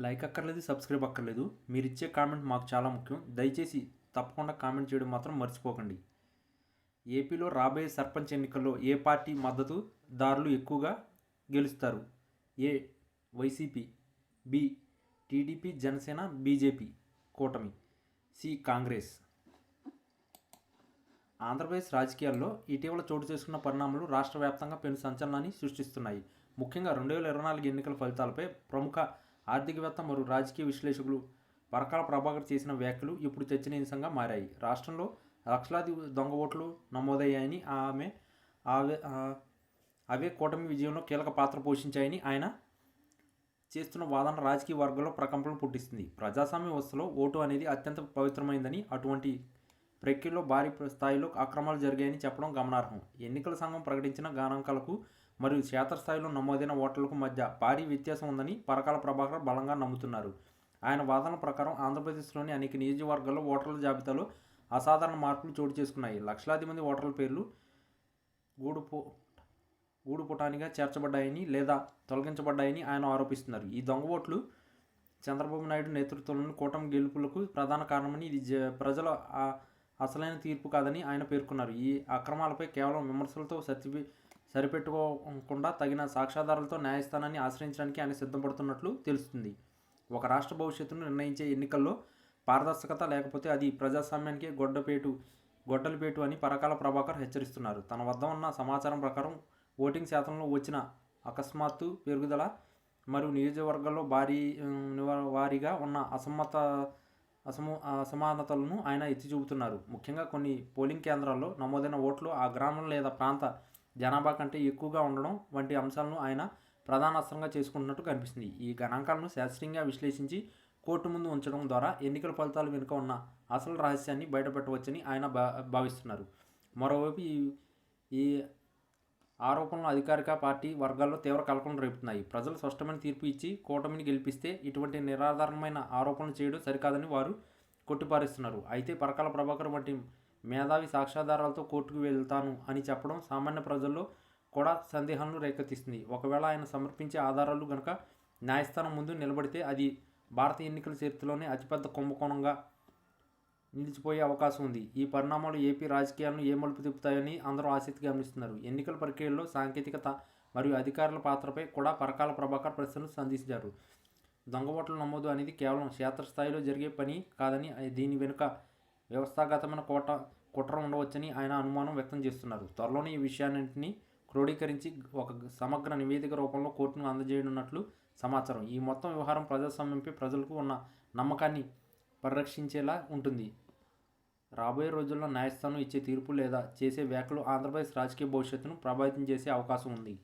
Like అక్కర్లేదు subscribe అక్కర్లేదు. మీరు ఇచ్చే కామెంట్ మాకు చాలా ముఖ్యం. దయచేసి తప్పకుండా కామెంట్ చేయడం మాత్రం మర్చిపోకండి. ఏపీలో రాబోయే సర్పంచ్ ఎన్నికల్లో ఏ పార్టీ మద్దతుదారులు ఎక్కువగా గెలుస్తారు? A YCP B TDP Janasena BJP కూటమి సి కాంగ్రెస్. ఆంధ్రప్రదేశ్ రాజకీయాల్లో ఇటీవల చోటు చేసుకున్న పరిణామాలు రాష్ట్ర వ్యాప్తంగా పెను సంచలనాన్ని సృష్టిస్తున్నాయి. ముఖ్యంగా రెండు వేల ఇరవై నాలుగు ఎన్నికల ఫలితాలపై ప్రముఖ ఆర్థికవేత్త మరియు రాజకీయ విశ్లేషకులు పరకాల ప్రభాకర్ చేసిన వ్యాఖ్యలు ఇప్పుడు చర్చనీయాంశంగా మారాయి. రాష్ట్రంలో లక్షలాది దొంగ ఓట్లు నమోదయ్యాయని ఆమె అవే అవే కూటమి విజయంలో కీలక పాత్ర పోషించాయని ఆయన చేస్తున్న వాదన రాజకీయ వర్గంలో ప్రకంపనలు పుట్టిస్తుంది. ప్రజాస్వామ్య వ్యవస్థలో ఓటు అనేది అత్యంత పవిత్రమైందని అటువంటి ప్రక్రియలో భారీ స్థాయిలో అక్రమాలు జరిగాయని చెప్పడం గమనార్హం. ఎన్నికల సంఘం ప్రకటించిన గణాంకాలకు మరియు క్షేత్రస్థాయిలో నమోదైన ఓటర్లకు మధ్య భారీ వ్యత్యాసం ఉందని పరకాల ప్రభాకర్ బలంగా నమ్ముతున్నారు. ఆయన వాదనల ప్రకారం ఆంధ్రప్రదేశ్లోని అనేక నియోజకవర్గాల్లో ఓటర్ల జాబితాలో అసాధారణ మార్పులు చోటు చేసుకున్నాయి. లక్షలాది మంది ఓటర్ల పేర్లు గూడుపో ఊడుపుటానిగా చేర్చబడ్డాయని లేదా తొలగించబడ్డాయని ఆయన ఆరోపిస్తున్నారు. ఈ దొంగ ఓట్లు చంద్రబాబు నాయుడు నేతృత్వంలోని కూటమి గెలుపులకు ప్రధాన కారణమని ఇది ప్రజల అసలైన తీర్పు కాదని ఆయన పేర్కొన్నారు. ఈ అక్రమాలపై కేవలం విమర్శలతో సత్య సరిపెట్టుకోకుండా తగిన సాక్ష్యాధారాలతో న్యాయస్థానాన్ని ఆశ్రయించడానికి ఆయన సిద్ధపడుతున్నట్లు తెలుస్తుంది. ఒక రాష్ట్ర భవిష్యత్తును నిర్ణయించే ఎన్నికల్లో పారదర్శకత లేకపోతే అది ప్రజాస్వామ్యానికి గొడ్డపేటు గొడ్డలపేటు అని పరకాల ప్రభాకర్ హెచ్చరిస్తున్నారు. తన వద్ద ఉన్న సమాచారం ప్రకారం ఓటింగ్ శాతంలో వచ్చిన అకస్మాత్తు పెరుగుదల మరియు నియోజకవర్గాల్లో భారీ వారీగా ఉన్న అసమ్మత అసము అసమానతలను ఆయన ఎత్తి చూపుతున్నారు. ముఖ్యంగా కొన్ని పోలింగ్ కేంద్రాల్లో నమోదైన ఓట్లు ఆ గ్రామం లేదా ప్రాంత జనాభా కంటే ఎక్కువగా ఉండడం వంటి అంశాలను ఆయన ప్రధాన అస్త్రంగా చేసుకుంటున్నట్టు కనిపిస్తుంది. ఈ గణాంకాలను శాస్త్రీయంగా విశ్లేషించి కోర్టు ముందు ఉంచడం ద్వారా ఎన్నికల ఫలితాలు వెనుక ఉన్న అసలు రహస్యాన్ని బయటపెట్టవచ్చని ఆయన భా భావిస్తున్నారు. మరోవైపు ఈ ఈ ఆరోపణలు అధికారిక పార్టీ వర్గాల్లో తీవ్ర కలకలం రేపుతున్నాయి. ప్రజలు స్పష్టమైన తీర్పు ఇచ్చి కూటమిని గెలిపిస్తే ఇటువంటి నిరాధారమైన ఆరోపణలు చేయడం సరికాదని వారు కొట్టిపారేస్తున్నారు. అయితే పరకాల ప్రభాకర్ వంటి మేధావి సాక్ష్యాధారాలతో కోర్టుకు వెళ్తాను అని చెప్పడం సామాన్య ప్రజల్లో కూడా సందేహాలను రేకెత్తిస్తుంది. ఒకవేళ ఆయన సమర్పించే ఆధారాలు గనక న్యాయస్థానం ముందు నిలబడితే అది భారత ఎన్నికల చరిత్రలోనే అతిపెద్ద కుంభకోణంగా నిలిచిపోయే అవకాశం ఉంది. ఈ పరిణామాలు ఏపీ రాజకీయాలను ఏ మలుపు తిప్పుతాయని అందరూ ఆసక్తి గమనిస్తున్నారు. ఎన్నికల ప్రక్రియలో సాంకేతికత మరియు అధికారుల పాత్రపై కూడా పరకాల ప్రభాకర్ ప్రశ్నలు సంధించారు. దొంగ ఓట్ల నమోదు అనేది కేవలం క్షేత్రస్థాయిలో జరిగే పని కాదని దీని వెనుక వ్యవస్థాగతమైన కోట కుట్ర ఉండవచ్చని ఆయన అనుమానం వ్యక్తం చేస్తున్నారు. త్వరలోనే ఈ విషయాన్నింటినీ క్రోడీకరించి ఒక సమగ్ర నివేదిక రూపంలో కోర్టును అందజేయనున్నట్లు సమాచారం. ఈ మొత్తం వ్యవహారం ప్రజాస్వామ్యంపై ప్రజలకు ఉన్న నమ్మకాన్ని పరిరక్షించేలా ఉంటుంది. రాబోయే రోజుల్లో న్యాయస్థానం ఇచ్చే తీర్పు లేదా చేసే వ్యాఖ్యలు ఆంధ్రప్రదేశ్ రాజకీయ భవిష్యత్తును ప్రభావితం చేసే అవకాశం ఉంది.